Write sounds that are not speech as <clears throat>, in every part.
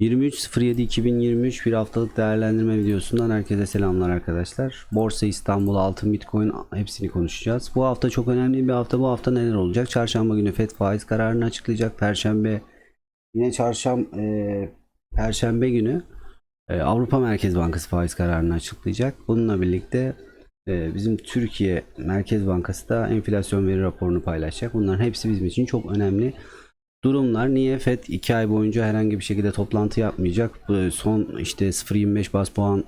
23.07.2023 bir haftalık değerlendirme videosundan herkese selamlar arkadaşlar. Borsa İstanbul, altın, bitcoin hepsini konuşacağız. Bu hafta çok önemli bir hafta. Bu hafta neler olacak? Çarşamba günü FED faiz kararını açıklayacak. Perşembe yine çarşamba e, Perşembe günü e, Avrupa Merkez Bankası faiz kararını açıklayacak. Bununla birlikte e, bizim Türkiye Merkez Bankası da enflasyon veri raporunu paylaşacak. Bunların hepsi bizim için çok önemli durumlar. Niye FED 2 ay boyunca herhangi bir şekilde toplantı yapmayacak? Son işte 0.25 bas puan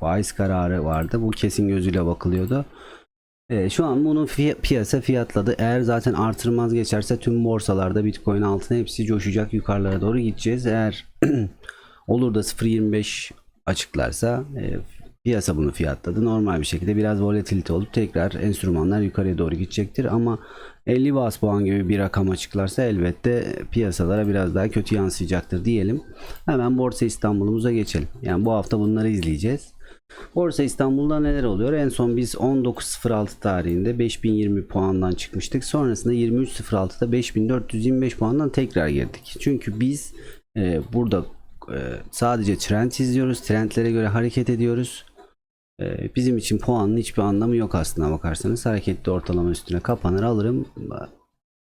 faiz kararı vardı. Bu kesin gözüyle bakılıyordu. E, şu an bunu fiy- piyasa fiyatladı. Eğer zaten artırmaz geçerse tüm borsalarda Bitcoin altına hepsi coşacak. Yukarılara doğru gideceğiz. Eğer <clears throat> olur da 0.25 açıklarsa e, piyasa bunu fiyatladı. Normal bir şekilde biraz volatilite olup tekrar enstrümanlar yukarıya doğru gidecektir. Ama 50 bas puan gibi bir rakam açıklarsa elbette piyasalara biraz daha kötü yansıyacaktır diyelim. Hemen Borsa İstanbul'umuza geçelim. Yani bu hafta bunları izleyeceğiz. Borsa İstanbul'da neler oluyor? En son biz 19.06 tarihinde 5020 puandan çıkmıştık. Sonrasında 23.06'da 5425 puandan tekrar girdik. Çünkü biz e, burada e, sadece trend izliyoruz. Trendlere göre hareket ediyoruz. E, bizim için puanın hiçbir anlamı yok aslında bakarsanız. Hareketli ortalama üstüne kapanır alırım.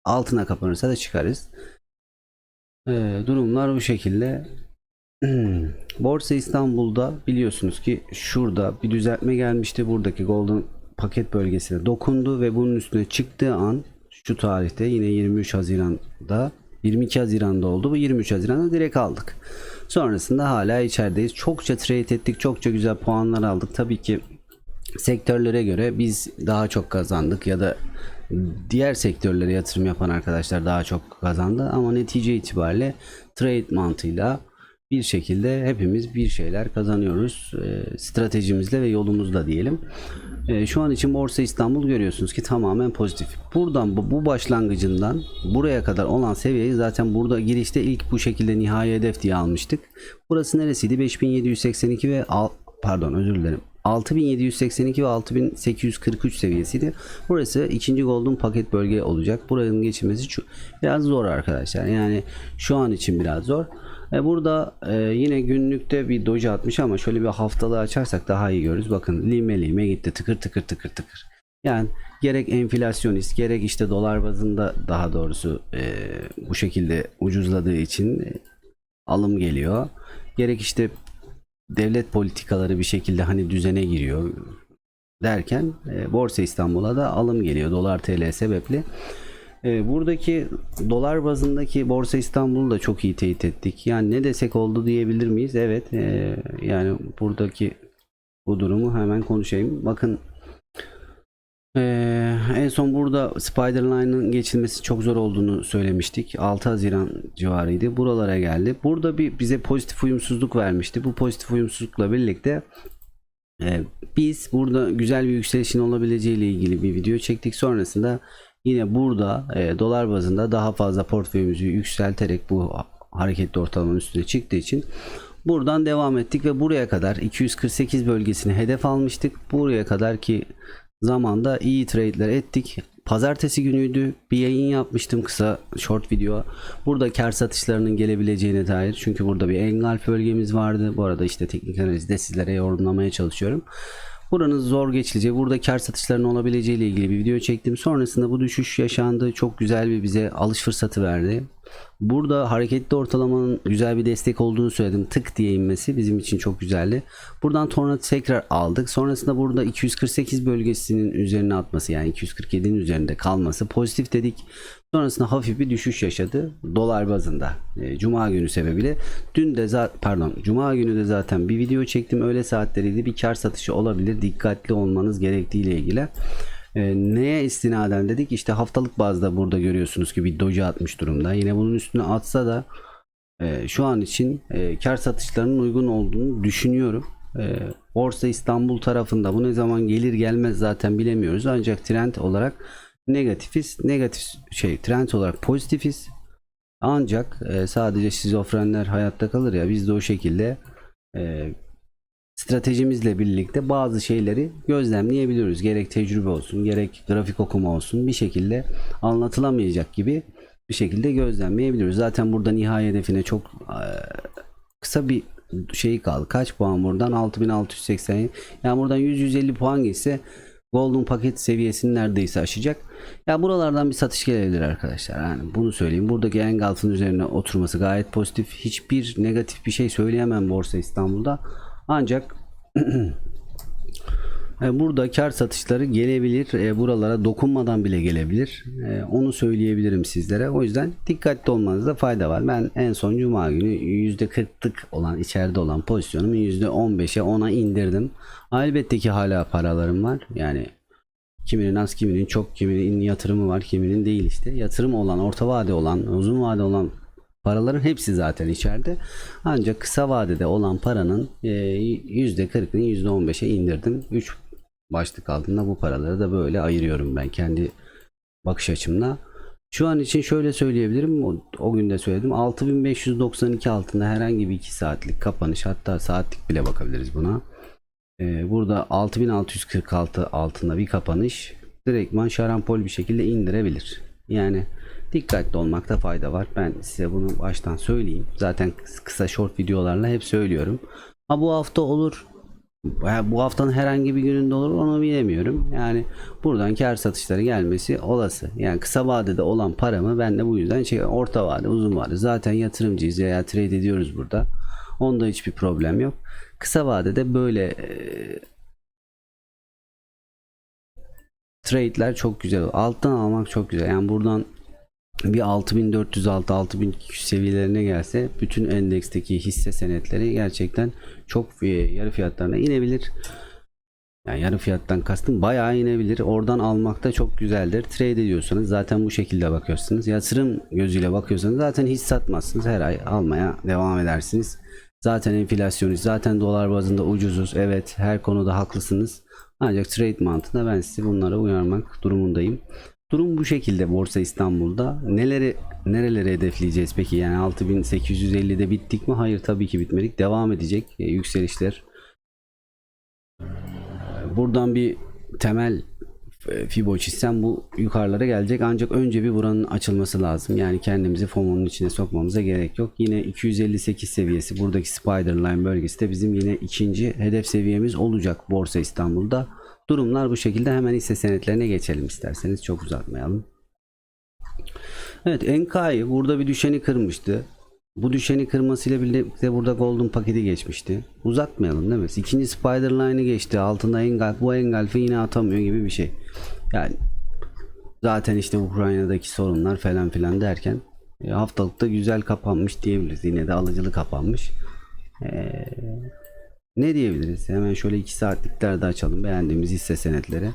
Altına kapanırsa da çıkarız. E, durumlar bu şekilde. <clears throat> Borsa İstanbul'da biliyorsunuz ki şurada bir düzeltme gelmişti. Buradaki Golden paket bölgesine dokundu ve bunun üstüne çıktığı an şu tarihte yine 23 Haziran'da 22 Haziran'da oldu. Bu 23 Haziran'da direkt aldık. Sonrasında hala içerideyiz. Çokça trade ettik. Çokça güzel puanlar aldık. Tabii ki sektörlere göre biz daha çok kazandık ya da diğer sektörlere yatırım yapan arkadaşlar daha çok kazandı ama netice itibariyle trade mantığıyla bir şekilde hepimiz bir şeyler kazanıyoruz e, stratejimizle ve yolumuzla diyelim. E, şu an için Borsa İstanbul görüyorsunuz ki tamamen pozitif. Buradan bu, başlangıcından buraya kadar olan seviyeyi zaten burada girişte ilk bu şekilde nihai hedef diye almıştık. Burası neresiydi? 5782 ve pardon özür dilerim. 6782 ve 6843 seviyesiydi. Burası ikinci golden paket bölge olacak. Buranın geçilmesi şu- biraz zor arkadaşlar. Yani şu an için biraz zor. E burada e, yine günlükte bir doji atmış ama şöyle bir haftalığı açarsak daha iyi görürüz. Bakın lime lime gitti tıkır tıkır tıkır tıkır. Yani gerek enflasyonist gerek işte dolar bazında daha doğrusu e, bu şekilde ucuzladığı için e, alım geliyor. Gerek işte devlet politikaları bir şekilde hani düzene giriyor derken e, Borsa İstanbul'a da alım geliyor dolar TL sebeple. E, buradaki dolar bazındaki Borsa İstanbul'u da çok iyi teyit ettik. Yani ne desek oldu diyebilir miyiz? Evet. e, yani buradaki bu durumu hemen konuşayım. Bakın ee, en son burada Spiderline'ın geçilmesi çok zor olduğunu söylemiştik. 6 Haziran civarıydı. Buralara geldi. Burada bir bize pozitif uyumsuzluk vermişti. Bu pozitif uyumsuzlukla birlikte e, biz burada güzel bir yükselişin olabileceği ile ilgili bir video çektik. Sonrasında yine burada e, dolar bazında daha fazla portföyümüzü yükselterek bu hareketli ortalamanın üstüne çıktığı için buradan devam ettik ve buraya kadar 248 bölgesini hedef almıştık. Buraya kadar ki zamanda iyi trade'ler ettik. Pazartesi günüydü. Bir yayın yapmıştım kısa short video. Burada kar satışlarının gelebileceğine dair. Çünkü burada bir engulf bölgemiz vardı. Bu arada işte teknik analizde sizlere yorumlamaya çalışıyorum. Buranın zor geçileceği, burada kar satışlarının olabileceği ile ilgili bir video çektim. Sonrasında bu düşüş yaşandı. Çok güzel bir bize alış fırsatı verdi. Burada hareketli ortalamanın güzel bir destek olduğunu söyledim. Tık diye inmesi bizim için çok güzeldi. Buradan sonra tekrar aldık. Sonrasında burada 248 bölgesinin üzerine atması yani 247'nin üzerinde kalması pozitif dedik. Sonrasında hafif bir düşüş yaşadı dolar bazında. E, Cuma günü sebebiyle. Dün de pardon Cuma günü de zaten bir video çektim. Öğle saatleriydi. Bir kar satışı olabilir. Dikkatli olmanız gerektiği ile ilgili. E, neye istinaden dedik? İşte haftalık bazda burada görüyorsunuz ki bir doji atmış durumda. Yine bunun üstüne atsa da e, şu an için e, kar satışlarının uygun olduğunu düşünüyorum. E, Borsa İstanbul tarafında bu ne zaman gelir gelmez zaten bilemiyoruz. Ancak trend olarak negatifiz. Negatif şey trend olarak pozitifiz. Ancak e, sadece şizofrenler hayatta kalır ya biz de o şekilde e, stratejimizle birlikte bazı şeyleri gözlemleyebiliyoruz. Gerek tecrübe olsun, gerek grafik okuma olsun bir şekilde anlatılamayacak gibi bir şekilde gözlemleyebiliyoruz. Zaten burada nihai hedefine çok e, kısa bir şey kaldı. Kaç puan buradan? 6680. Yani buradan 100-150 puan geçse Golden paket seviyesini neredeyse aşacak. Ya buralardan bir satış gelebilir arkadaşlar. Yani bunu söyleyeyim. Buradaki Engulf'ın üzerine oturması gayet pozitif. Hiçbir negatif bir şey söyleyemem Borsa İstanbul'da. Ancak <clears throat> E, Burada kar satışları gelebilir. E, Buralara dokunmadan bile gelebilir. E, Onu söyleyebilirim sizlere. O yüzden dikkatli olmanızda fayda var. Ben en son cuma günü %40'lık olan içeride olan pozisyonumu %15'e 10'a indirdim. Elbette ki hala paralarım var. Yani kiminin az kiminin çok kiminin yatırımı var kiminin değil işte. Yatırım olan orta vade olan uzun vade olan paraların hepsi zaten içeride. Ancak kısa vadede olan paranın e, %40'ını %15'e indirdim. 3 başlık altında bu paraları da böyle ayırıyorum ben kendi bakış açımla. Şu an için şöyle söyleyebilirim. O, o gün de söyledim. 6592 altında herhangi bir 2 saatlik kapanış hatta saatlik bile bakabiliriz buna. Ee, burada 6646 altında bir kapanış direktman şarampol bir şekilde indirebilir. Yani dikkatli olmakta fayda var. Ben size bunu baştan söyleyeyim. Zaten kısa short videolarla hep söylüyorum. Ha bu hafta olur. Ya Bu haftanın herhangi bir gününde olur onu bilemiyorum. Yani buradan kar satışları gelmesi olası. Yani kısa vadede olan paramı ben de bu yüzden şey orta vade uzun vade zaten yatırımcıyız veya trade ediyoruz burada. Onda hiçbir problem yok. Kısa vadede böyle e, trade'ler çok güzel. Alttan almak çok güzel. Yani buradan bir 6406 6200 seviyelerine gelse bütün endeksteki hisse senetleri gerçekten çok e, yarı fiyatlarına inebilir. Yani yarı fiyattan kastım bayağı inebilir. Oradan almak da çok güzeldir. Trade ediyorsanız zaten bu şekilde bakıyorsunuz. Yatırım gözüyle bakıyorsanız zaten hiç satmazsınız. Her ay almaya devam edersiniz. Zaten enflasyonist, zaten dolar bazında ucuzuz. Evet her konuda haklısınız. Ancak trade mantığında ben sizi bunlara uyarmak durumundayım. Durum bu şekilde Borsa İstanbul'da. Neleri nerelere hedefleyeceğiz peki? Yani 6850'de bittik mi? Hayır tabii ki bitmedik. Devam edecek e, yükselişler. Buradan bir temel e, Fibo çizsem bu yukarılara gelecek ancak önce bir buranın açılması lazım. Yani kendimizi FOMO'nun içine sokmamıza gerek yok. Yine 258 seviyesi buradaki Spiderline bölgesi de bizim yine ikinci hedef seviyemiz olacak Borsa İstanbul'da. Durumlar bu şekilde hemen hisse senetlerine geçelim isterseniz çok uzatmayalım. Evet Enkai burada bir düşeni kırmıştı. Bu düşeni kırmasıyla birlikte burada golden paketi geçmişti. Uzatmayalım değil mi? İkinci spider line'ı geçti. Altında engulf. Bu engulf'ı yine atamıyor gibi bir şey. Yani zaten işte Ukrayna'daki sorunlar falan filan derken e, haftalıkta güzel kapanmış diyebiliriz. Yine de alıcılı kapanmış. Ee, ne diyebiliriz? Hemen şöyle 2 saatliklerde açalım beğendiğimiz hisse senetleri.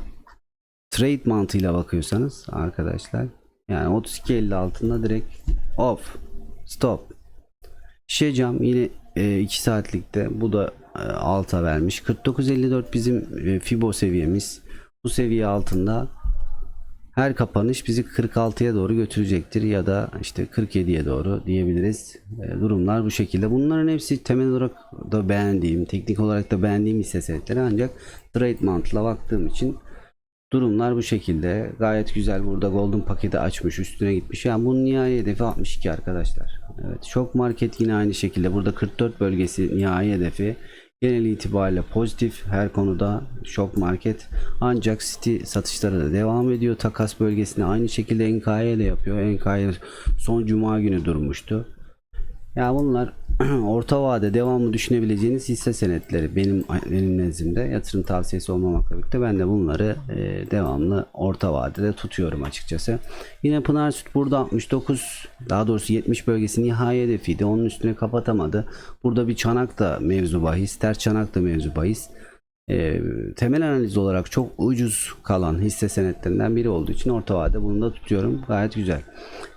Trade mantığıyla bakıyorsanız arkadaşlar yani 32.50 altında direkt off stop Şişe yine 2 saatlikte bu da e, alta vermiş 49.54 bizim e, Fibo seviyemiz bu seviye altında her kapanış bizi 46'ya doğru götürecektir ya da işte 47'ye doğru diyebiliriz. E, durumlar bu şekilde. Bunların hepsi temel olarak da beğendiğim, teknik olarak da beğendiğim hisse senetleri ancak trade mantığıyla baktığım için durumlar bu şekilde. Gayet güzel burada golden paketi açmış, üstüne gitmiş. Yani bunun nihai hedefi 62 arkadaşlar. Evet, şok market yine aynı şekilde. Burada 44 bölgesi nihai hedefi. Genel itibariyle pozitif her konuda şok market. Ancak City satışları da devam ediyor. Takas bölgesini aynı şekilde NKY ile yapıyor. NKY son cuma günü durmuştu. Ya bunlar <clears throat> orta vade devamlı düşünebileceğiniz hisse senetleri benim benim nezdimde yatırım tavsiyesi olmamakla birlikte ben de bunları e, devamlı orta vadede tutuyorum açıkçası. Yine Pınar Süt burada 69 daha doğrusu 70 bölgesi nihai hedefiydi. Onun üstüne kapatamadı. Burada bir çanak da mevzu bahis. Ters çanak da mevzu bahis. E, temel analiz olarak çok ucuz kalan hisse senetlerinden biri olduğu için orta vade bunu da tutuyorum. Gayet güzel.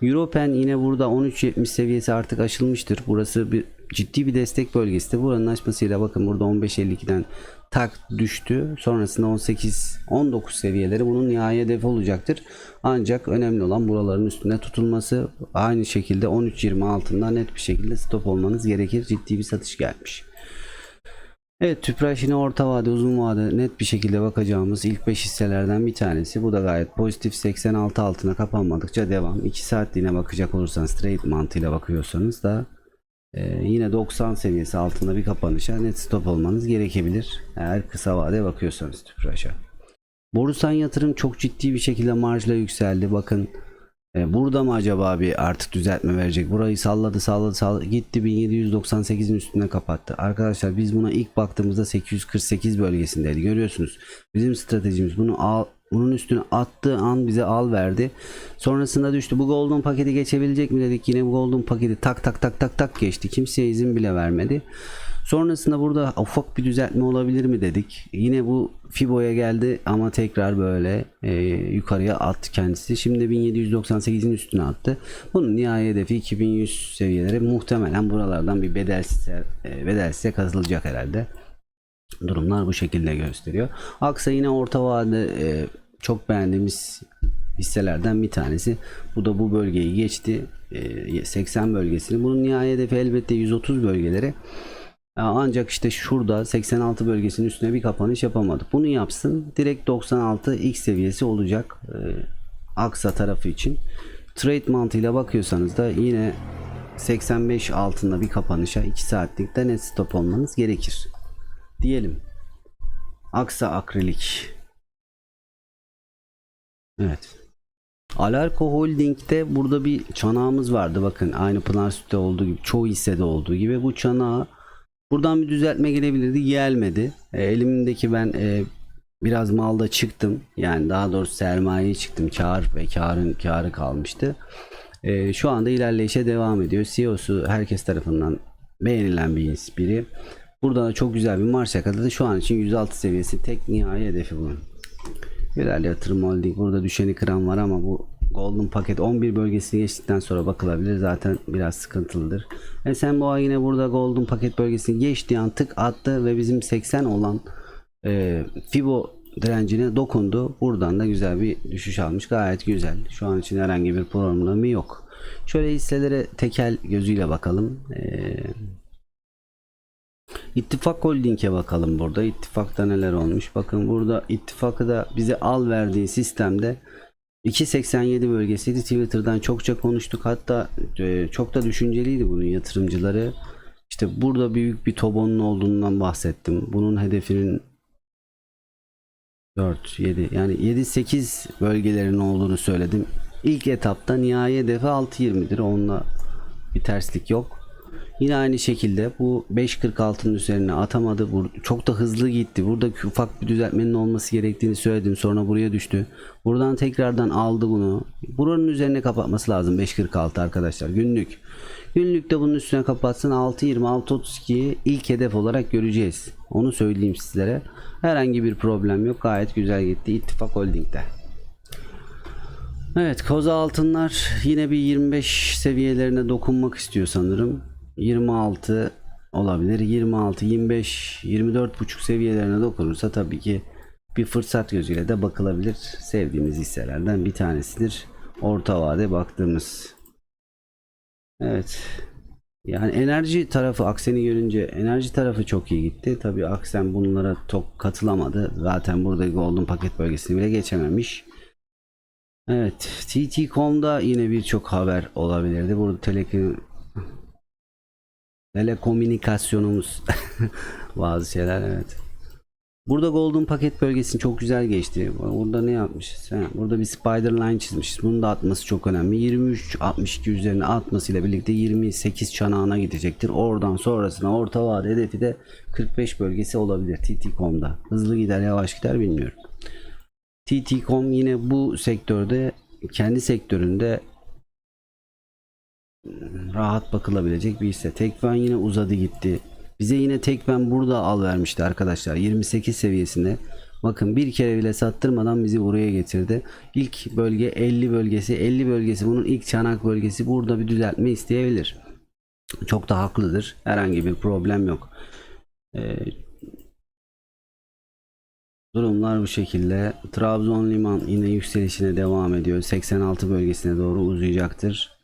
Europen yine burada 13.70 seviyesi artık aşılmıştır. Burası bir ciddi bir destek bölgesi. Buranın açmasıyla bakın burada 15.52'den tak düştü. Sonrasında 18 19 seviyeleri bunun nihai hedefi olacaktır. Ancak önemli olan buraların üstünde tutulması. Aynı şekilde 13.20 altında net bir şekilde stop olmanız gerekir. Ciddi bir satış gelmiş. Evet Tüpraş yine orta vade uzun vade net bir şekilde bakacağımız ilk 5 hisselerden bir tanesi. Bu da gayet pozitif 86 altına kapanmadıkça devam. 2 saatliğine bakacak olursanız trade mantığıyla bakıyorsanız da Ee, yine 90 seviyesi altında bir kapanışa net stop olmanız gerekebilir. Eğer kısa vade bakıyorsanız Tüpraş'a. Borusan yatırım çok ciddi bir şekilde marjla yükseldi. Bakın e, burada mı acaba bir artık düzeltme verecek? Burayı salladı salladı salladı. Gitti 1798'in üstüne kapattı. Arkadaşlar biz buna ilk baktığımızda 848 bölgesindeydi. Görüyorsunuz. Bizim stratejimiz bunu al bunun üstüne attığı an bize al verdi. Sonrasında düştü. Bu golden paketi geçebilecek mi dedik. Yine bu golden paketi tak tak tak tak tak geçti. Kimseye izin bile vermedi. Sonrasında burada ufak bir düzeltme olabilir mi dedik. Yine bu Fibo'ya geldi ama tekrar böyle e, yukarıya attı kendisi. Şimdi 1798'in üstüne attı. Bunun nihai hedefi 2100 seviyeleri muhtemelen buralardan bir bedelsiz, e, bedelsize kazılacak herhalde. Durumlar bu şekilde gösteriyor. Aksa yine orta vade e, çok beğendiğimiz hisselerden bir tanesi. Bu da bu bölgeyi geçti. E, 80 bölgesini. Bunun nihai hedefi elbette 130 bölgeleri. Ancak işte şurada 86 bölgesinin üstüne bir kapanış yapamadı. Bunu yapsın. Direkt 96 X seviyesi olacak. E, Aksa tarafı için. Trade mantığıyla bakıyorsanız da yine 85 altında bir kapanışa 2 saatlikte net stop olmanız gerekir. Diyelim. Aksa akrilik. Evet. Alarko Holding'de burada bir çanağımız vardı. Bakın aynı Pınar Süt'te olduğu gibi çoğu hissede olduğu gibi bu çanağı buradan bir düzeltme gelebilirdi. Gelmedi. E, elimdeki ben e, biraz malda çıktım. Yani daha doğrusu sermayeye çıktım. Kar ve karın karı kalmıştı. E, şu anda ilerleyişe devam ediyor. CEO'su herkes tarafından beğenilen bir biri. Burada da çok güzel bir marş yakaladı. Şu an için 106 seviyesi tek nihai hedefi bu. Güzel yatırım holding. Burada düşeni kıran var ama bu golden paket 11 bölgesini geçtikten sonra bakılabilir. Zaten biraz sıkıntılıdır. Esenboğa yine burada golden paket bölgesini geçtiği an tık attı ve bizim 80 olan e, Fibo direncine dokundu. Buradan da güzel bir düşüş almış. Gayet güzel. Şu an için herhangi bir problemi yok. Şöyle hisselere tekel gözüyle bakalım. Eee İttifak Holding'e bakalım burada. İttifakta neler olmuş. Bakın burada ittifakı da bize al verdiği sistemde 2.87 bölgesiydi. Twitter'dan çokça konuştuk. Hatta e, çok da düşünceliydi bunun yatırımcıları. İşte burada büyük bir tobonun olduğundan bahsettim. Bunun hedefinin 4, 7 yani 7-8 bölgelerin olduğunu söyledim. İlk etapta nihai hedefi 6.20'dir. Onunla bir terslik yok. Yine aynı şekilde bu 5.46'nın üzerine atamadı. Çok da hızlı gitti. Burada ufak bir düzeltmenin olması gerektiğini söyledim. Sonra buraya düştü. Buradan tekrardan aldı bunu. Buranın üzerine kapatması lazım 5.46 arkadaşlar günlük. Günlükte bunun üstüne kapatsın 6.20 6.32'yi ilk hedef olarak göreceğiz. Onu söyleyeyim sizlere. Herhangi bir problem yok. Gayet güzel gitti. İttifak Holding'de. Evet koza altınlar yine bir 25 seviyelerine dokunmak istiyor sanırım. 26 olabilir. 26, 25, 24 buçuk seviyelerine dokunursa tabii ki bir fırsat gözüyle de bakılabilir. Sevdiğimiz hisselerden bir tanesidir. Orta vade baktığımız. Evet. Yani enerji tarafı Aksen'i görünce enerji tarafı çok iyi gitti. Tabii Aksen bunlara çok katılamadı. Zaten burada Golden paket bölgesini bile geçememiş. Evet. TT.com'da yine birçok haber olabilirdi. Burada telekom telekomünikasyonumuz <laughs> bazı şeyler evet. Burada Golden paket bölgesini çok güzel geçti. Burada ne yapmışız? Ha, burada bir spider line çizmişiz. Bunun da atması çok önemli. 23 62 üzerine atmasıyla birlikte 28 çanağına gidecektir. Oradan sonrasına orta vade hedefi de 45 bölgesi olabilir TT.com'da. Hızlı gider yavaş gider bilmiyorum. TT.com yine bu sektörde kendi sektöründe rahat bakılabilecek bir hisse. Tekfen yine uzadı gitti. Bize yine Tekfen burada al vermişti arkadaşlar. 28 seviyesinde. Bakın bir kere bile sattırmadan bizi buraya getirdi. İlk bölge 50 bölgesi. 50 bölgesi bunun ilk çanak bölgesi. Burada bir düzeltme isteyebilir. Çok da haklıdır. Herhangi bir problem yok. Ee, durumlar bu şekilde. Trabzon Liman yine yükselişine devam ediyor. 86 bölgesine doğru uzayacaktır.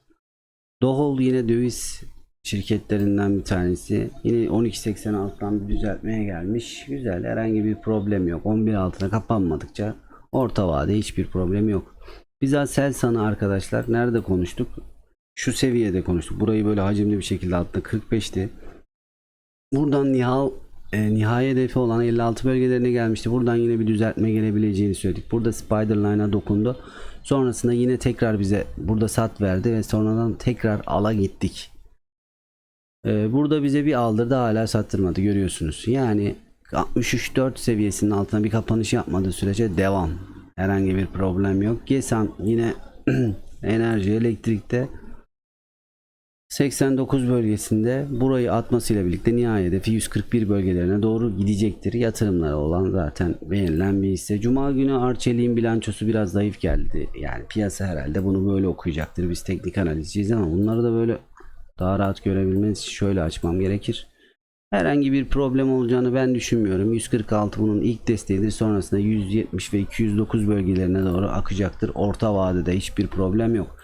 Dohol yine döviz şirketlerinden bir tanesi. Yine 12.86'dan bir düzeltmeye gelmiş. Güzel herhangi bir problem yok. 11 altına kapanmadıkça orta vade hiçbir problem yok. Biz Selsan'ı arkadaşlar nerede konuştuk? şu seviyede konuştuk. Burayı böyle hacimli bir şekilde attı. 45'ti. Buradan nihal e, nihai hedefi olan 56 bölgelerine gelmişti. Buradan yine bir düzeltme gelebileceğini söyledik. Burada Spiderline'a dokundu. Sonrasında yine tekrar bize burada sat verdi ve sonradan tekrar ala gittik. E, burada bize bir aldırdı hala sattırmadı görüyorsunuz. Yani 63.4 seviyesinin altına bir kapanış yapmadığı sürece devam. Herhangi bir problem yok. Gesan yine <clears throat> enerji elektrikte 89 bölgesinde burayı atmasıyla birlikte nihai hedefi 141 bölgelerine doğru gidecektir. Yatırımları olan zaten beğenilen bir hisse. Cuma günü Arçelik'in bilançosu biraz zayıf geldi. Yani piyasa herhalde bunu böyle okuyacaktır. Biz teknik analizciyiz ama bunları da böyle daha rahat görebilmeniz için şöyle açmam gerekir. Herhangi bir problem olacağını ben düşünmüyorum. 146 bunun ilk desteğidir. Sonrasında 170 ve 209 bölgelerine doğru akacaktır. Orta vadede hiçbir problem yok.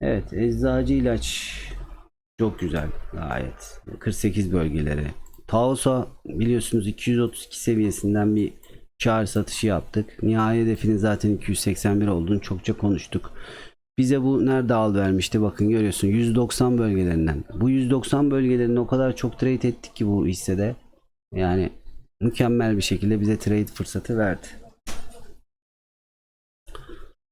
Evet, eczacı ilaç çok güzel gayet. 48 bölgeleri. Taosa biliyorsunuz 232 seviyesinden bir kar satışı yaptık. Nihai hedefinin zaten 281 olduğunu çokça konuştuk. Bize bu nerede al vermişti bakın görüyorsun 190 bölgelerinden. Bu 190 bölgelerini o kadar çok trade ettik ki bu hissede. Yani mükemmel bir şekilde bize trade fırsatı verdi.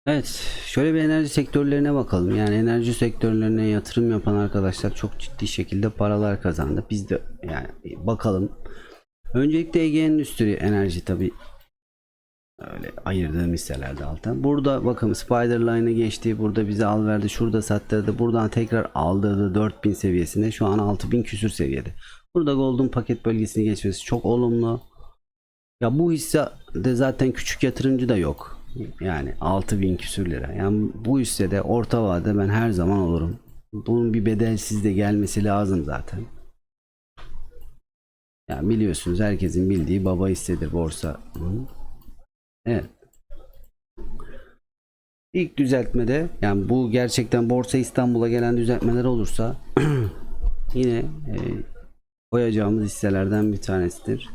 Evet, şöyle bir enerji sektörlerine bakalım. Yani enerji sektörlerine yatırım yapan arkadaşlar çok ciddi şekilde paralar kazandı. Biz de yani bakalım. Öncelikle Ege Endüstri Enerji tabi öyle ayırdığım hisselerde alttan. Burada bakın Spiderline'ı geçti. Burada bize al verdi. Şurada sattırdı. Buradan tekrar aldırdı 4000 seviyesine. Şu an 6000 küsür seviyede. Burada Golden paket bölgesini geçmesi çok olumlu. Ya bu hisse de zaten küçük yatırımcı da yok. Yani 6000 küsür lira. Yani bu hissede orta vade ben her zaman olurum. Bunun bir bedelsiz de gelmesi lazım zaten. Yani biliyorsunuz herkesin bildiği baba hissedir borsa. Evet. İlk düzeltmede yani bu gerçekten Borsa İstanbul'a gelen düzeltmeler olursa <clears throat> yine e, koyacağımız hisselerden bir tanesidir.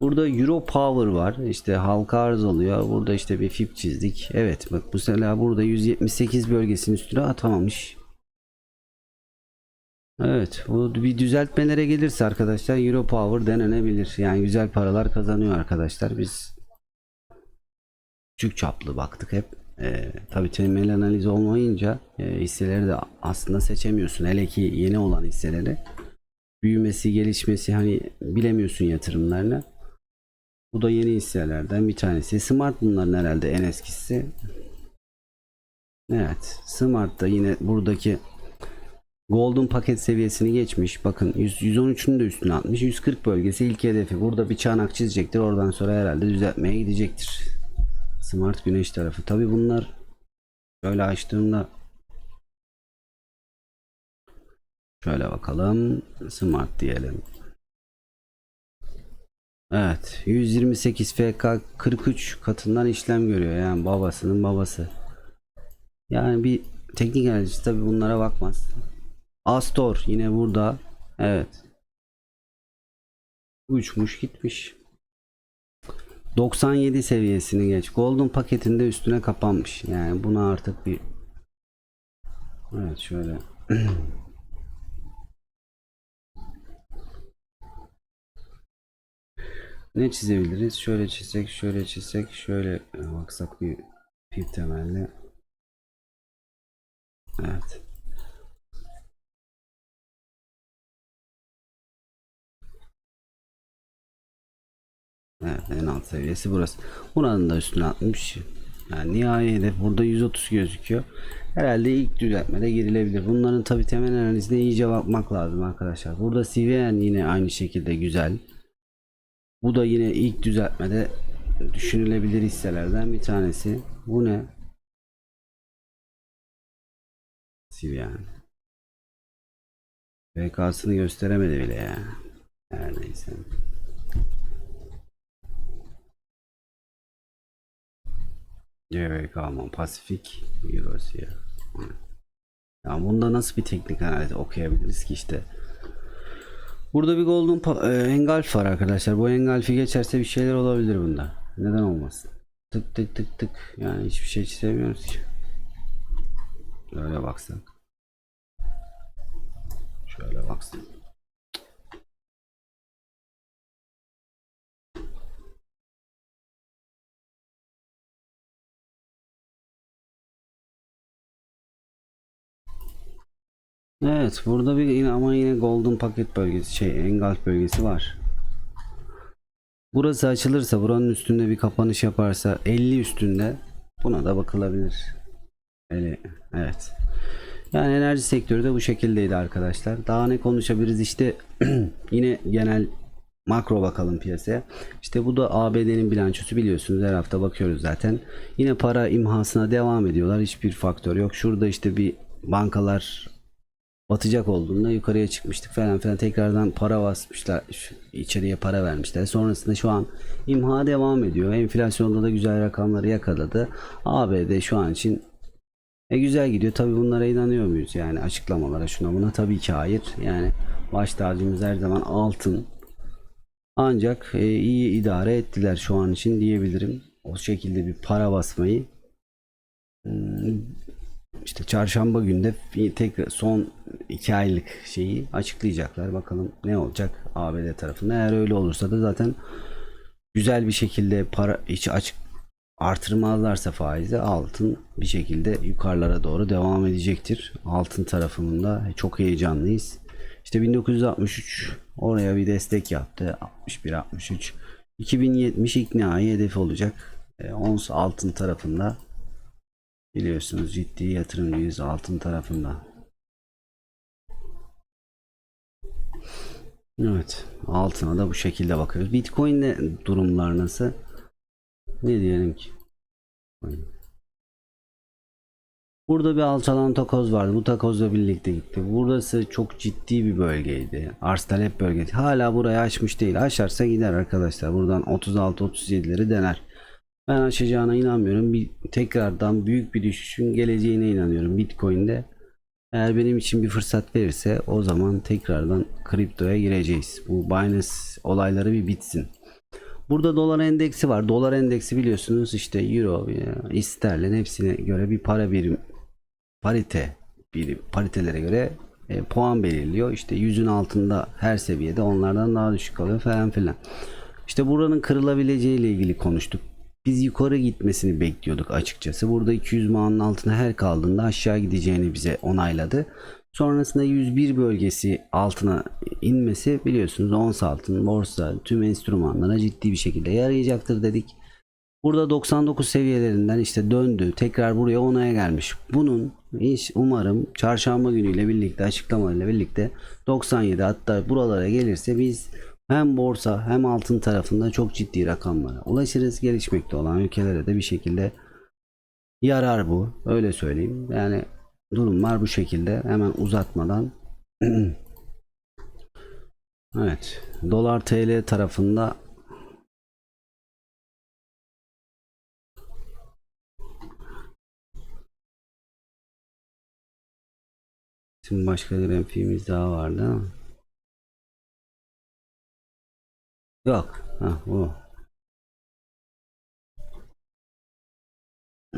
Burada Euro Power var. İşte halka arz oluyor. Burada işte bir fip çizdik. Evet bak bu sene burada 178 bölgesinin üstüne atamamış. Evet bu bir düzeltmelere gelirse arkadaşlar Euro Power denenebilir. Yani güzel paralar kazanıyor arkadaşlar. Biz küçük çaplı baktık hep. Ee, tabii temel analiz olmayınca e, hisseleri de aslında seçemiyorsun. Hele ki yeni olan hisseleri. Büyümesi, gelişmesi hani bilemiyorsun yatırımlarını. Bu da yeni hisselerden bir tanesi. Smart bunların herhalde en eskisi. Evet. Smart da yine buradaki Golden paket seviyesini geçmiş. Bakın 100, 113'ün de üstüne atmış. 140 bölgesi ilk hedefi. Burada bir çanak çizecektir. Oradan sonra herhalde düzeltmeye gidecektir. Smart güneş tarafı. Tabi bunlar şöyle açtığımda şöyle bakalım. Smart diyelim. Evet 128 FK 43 katından işlem görüyor yani babasının babası. Yani bir teknik analizci tabi bunlara bakmaz. Astor yine burada. Evet. Uçmuş gitmiş. 97 seviyesini geç. Golden paketinde üstüne kapanmış. Yani buna artık bir Evet şöyle <clears throat> Ne çizebiliriz? Şöyle çizsek, şöyle çizsek, şöyle baksak bir pip temelli. Evet. Evet en alt seviyesi burası. Buranın da üstüne atmış. Yani nihai hedef burada 130 gözüküyor. Herhalde ilk düzeltmede girilebilir. Bunların tabi temel analizine iyice bakmak lazım arkadaşlar. Burada CVN yine aynı şekilde güzel. Bu da yine ilk düzeltmede düşünülebilir hisselerden bir tanesi. Bu ne? CVN. VK'sını gösteremedi bile ya. Her neyse. GVK ama Pasifik Eurosya. Ya bunda nasıl bir teknik analiz okuyabiliriz ki işte. Burada bir golden e, engulf var arkadaşlar. Bu engulf'i geçerse bir şeyler olabilir bunda. Neden olmasın? Tık tık tık tık. Yani hiçbir şey çizemiyoruz ki. Öyle baksan. Şöyle baksan. Evet burada bir yine ama yine golden paket bölgesi şey engulf bölgesi var. Burası açılırsa buranın üstünde bir kapanış yaparsa 50 üstünde buna da bakılabilir. Öyle, evet. Yani enerji sektörü de bu şekildeydi arkadaşlar. Daha ne konuşabiliriz işte <clears throat> yine genel makro bakalım piyasaya. İşte bu da ABD'nin bilançosu biliyorsunuz her hafta bakıyoruz zaten. Yine para imhasına devam ediyorlar. Hiçbir faktör yok. Şurada işte bir bankalar batacak olduğunda yukarıya çıkmıştık falan filan. Tekrardan para basmışlar içeriye para vermişler. Sonrasında şu an imha devam ediyor. Enflasyonda da güzel rakamları yakaladı. ABD şu an için e güzel gidiyor. Tabi bunlara inanıyor muyuz? Yani açıklamalara şuna buna tabii ki hayır. Yani baş tacımız her zaman altın. Ancak e, iyi idare ettiler şu an için diyebilirim. O şekilde bir para basmayı Hmm, işte çarşamba günde tekrar son iki aylık şeyi açıklayacaklar. Bakalım ne olacak ABD tarafında. Eğer öyle olursa da zaten güzel bir şekilde para hiç açık artırmazlarsa faizi altın bir şekilde yukarılara doğru devam edecektir. Altın tarafında çok heyecanlıyız. İşte 1963 oraya bir destek yaptı. 61 63 2070 ilk nihai hedef olacak. E, ons altın tarafında Biliyorsunuz ciddi yatırımcıyız altın tarafında. Evet. Altına da bu şekilde bakıyoruz. Bitcoin'de durumlar nasıl? Ne diyelim ki? Burada bir alçalan takoz vardı. Bu takozla birlikte gitti. Burası çok ciddi bir bölgeydi. Arz talep bölgesi. Hala burayı açmış değil. Aşarsa gider arkadaşlar. Buradan 36-37'leri dener. Ben aşacağına inanmıyorum. Bir tekrardan büyük bir düşüşün geleceğine inanıyorum Bitcoin'de. Eğer benim için bir fırsat verirse o zaman tekrardan kriptoya gireceğiz. Bu Binance olayları bir bitsin. Burada dolar endeksi var. Dolar endeksi biliyorsunuz işte euro, e, sterlin hepsine göre bir para birim parite bir paritelere göre e, puan belirliyor. İşte yüzün altında her seviyede onlardan daha düşük kalıyor falan filan. İşte buranın kırılabileceği ile ilgili konuştuk. Biz yukarı gitmesini bekliyorduk açıkçası. Burada 200 mağanın altına her kaldığında aşağı gideceğini bize onayladı. Sonrasında 101 bölgesi altına inmesi biliyorsunuz ons altın, borsa, tüm enstrümanlara ciddi bir şekilde yarayacaktır dedik. Burada 99 seviyelerinden işte döndü. Tekrar buraya onaya gelmiş. Bunun iş umarım çarşamba günüyle birlikte açıklamayla birlikte 97 hatta buralara gelirse biz hem borsa hem altın tarafında çok ciddi rakamlara ulaşırız. Gelişmekte olan ülkelere de bir şekilde yarar bu. Öyle söyleyeyim. Yani durumlar bu şekilde. Hemen uzatmadan <clears throat> Evet. Dolar TL tarafında Şimdi başka MF'miz daha vardı ama. Yok. Ha, bu.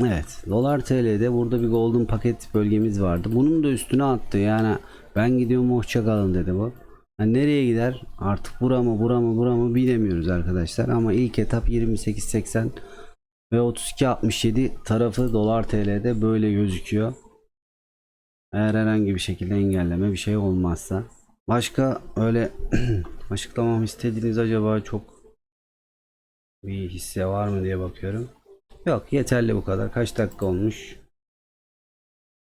Evet. Dolar TL'de burada bir golden paket bölgemiz vardı. Bunun da üstüne attı. Yani ben gidiyorum hoşça kalın dedi bu. Yani nereye gider? Artık bura mı bura mı bura mı bilemiyoruz arkadaşlar. Ama ilk etap 28.80 ve 32.67 tarafı dolar TL'de böyle gözüküyor. Eğer herhangi bir şekilde engelleme bir şey olmazsa. Başka öyle <clears throat> açıklamam istediğiniz acaba çok bir hisse var mı diye bakıyorum. Yok yeterli bu kadar. Kaç dakika olmuş?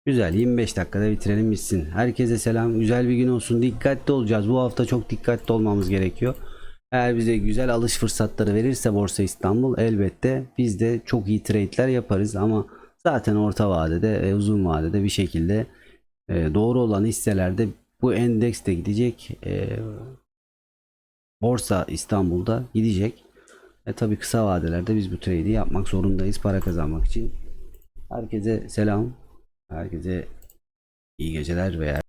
Güzel 25 dakikada bitirelim bitsin. Herkese selam. Güzel bir gün olsun. Dikkatli olacağız. Bu hafta çok dikkatli olmamız gerekiyor. Eğer bize güzel alış fırsatları verirse Borsa İstanbul elbette biz de çok iyi trade'ler yaparız ama zaten orta vadede ve uzun vadede bir şekilde e, doğru olan hisselerde bu endeks de gidecek. E, Borsa İstanbul'da gidecek. E tabi kısa vadelerde biz bu trade'i yapmak zorundayız para kazanmak için. Herkese selam. Herkese iyi geceler veya